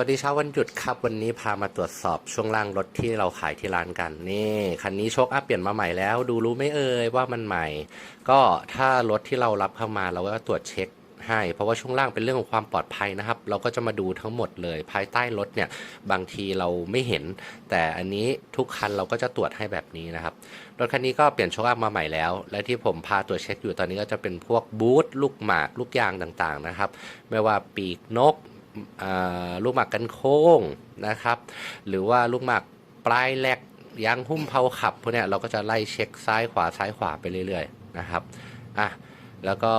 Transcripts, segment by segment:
วัสดีเช้าวันหยุดครับ วันนี้พามาตรวจสอบช่วงล่างรถที่เราขายที่ร้านกันนี่คันนี้โชคอัพเปลี่ยนมาใหม่แล้วดูรู้ไม่เอ่ยว่ามันใหม่ ก็ถ้ารถที่เรารับเข้ามาเราก็ตรวจเช็คให้เพราะว่าช่วงล่างเป็นเรื่องของความปลอดภัยนะครับ เราก็จะมาดูทั้งหมดเลย ภายใต้รถเนี่ยบางทีเราไม่เห็น แต่อันนี้ทุกคันเราก็จะตรวจให้แบบนี้นะครับรถคันนี้ก็เปลี่ยนโชคอัพมาใหม่แล้ว และที่ผมพาตรวจเช็คอยู่ตอนนี้ก็จะเป็นพวกบูทลูกหมากลูกยางต่างๆนะครับ ไม่ว่าปีกนก ลูกหมากกันโค้งนะครับ หรือว่าลูกหมากปลายแหลกยางหุ้มเผาขับพวกเนี้ยเราก็จะไล่เช็คซ้ายขวาซ้ายขวาไปเรื่อยๆนะครับอะแล้วก็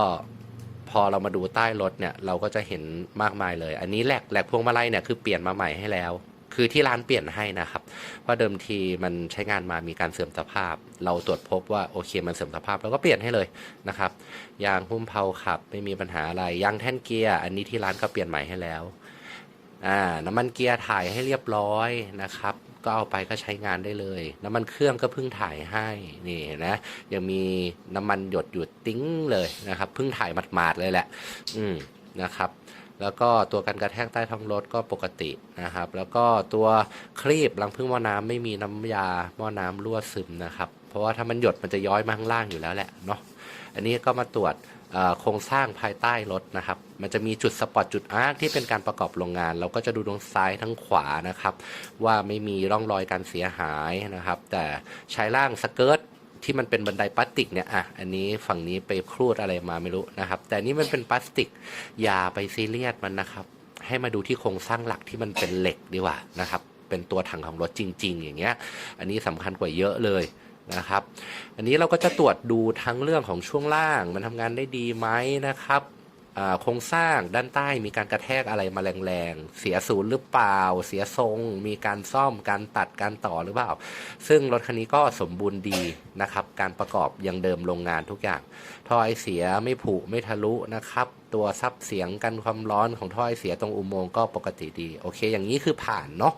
พอเรามาดูใต้รถเนี่ยเราก็จะเห็นมากมายเลย อันนี้แหลกแหลกพวงมาลัยเนี่ยคือเปลี่ยนมาใหม่ให้แล้ว คือที่ร้านเปลี่ยนให้นะครับ เพราะเดิมทีมันใช้งานมามีการเสื่อมสภาพ เราตรวจพบว่าโอเคมันเสื่อมสภาพเราก็เปลี่ยนให้เลยนะครับ ยางหุ้มเผาขับ ไม่มีปัญหาอะไร ยางแท่นเกียร์อันนี้ที่ร้านก็เปลี่ยนใหม่ให้แล้วอ่าน้ำมันเกียร์ถ่ายให้เรียบร้อยนะครับ ก็เอาไปก็ใช้งานได้เลย น้ำมันเครื่องก็เพิ่งถ่ายให้นี่นะยังมีน้ำมันหยดหยุดติ้งเลยนะครับเพิ่งถ่ายหมาดๆเลยแหละ อืมนะครับ แล้วก็ตัวกันกระแทกใต้ท้องรถก็ปกตินะครับ แล้วก็ตัวครีบรังพึ่งหม้อน้ำไม่มีน้ำยาหม้อน้ำรั่วซึมนะครับ เพราะว่าถ้ามันหยดมันจะย้อยมาข้างล่างอยู่แล้วแหละเนาะอันนี้ก็มาตรวจโครงสร้างภายใต้รถนะครับ มันจะมีจุดสปอตจุดอาร์คที่เป็นการประกอบโรงงาน เราก็จะดูตรงซ้ายทั้งขวานะครับ ว่าไม่มีร่องรอยการเสียหายนะครับ แต่ใช้ล่างสเกิร์ต ที่มันเป็นบันไดพลาสติกเนี่ยอะอันนี้ฝั่งนี้ไปครูดอะไรมาไม่รู้นะครับ แต่นี่มันเป็นพลาสติกอย่าไปซีเรียสมันนะครับ ให้มาดูที่โครงสร้างหลักที่มันเป็นเหล็กดีกว่านะครับ เป็นตัวถังของรถจริง ๆ อย่างเงี้ย อันนี้สำคัญกว่าเยอะเลยนะครับ อันนี้เราก็จะตรวจดูทั้งเรื่องของช่วงล่าง มันทำงานได้ดีไหมนะครับ โครงสร้างด้านใต้มีการกระแทกอะไรมาแรงๆ เสียศูนย์หรือเปล่า เสียทรง มีการซ่อมการตัดการต่อหรือเปล่า ซึ่งรถคันนี้ก็สมบูรณ์ดีนะครับ การประกอบยังเดิมโรงงานทุกอย่าง ท่อไอเสียไม่ผุไม่ทะลุนะครับ ตัวซับเสียงกันความร้อนของท่อไอเสียตรงอุโมงค์ก็ปกติดี โอเค อย่างนี้คือผ่านเนาะ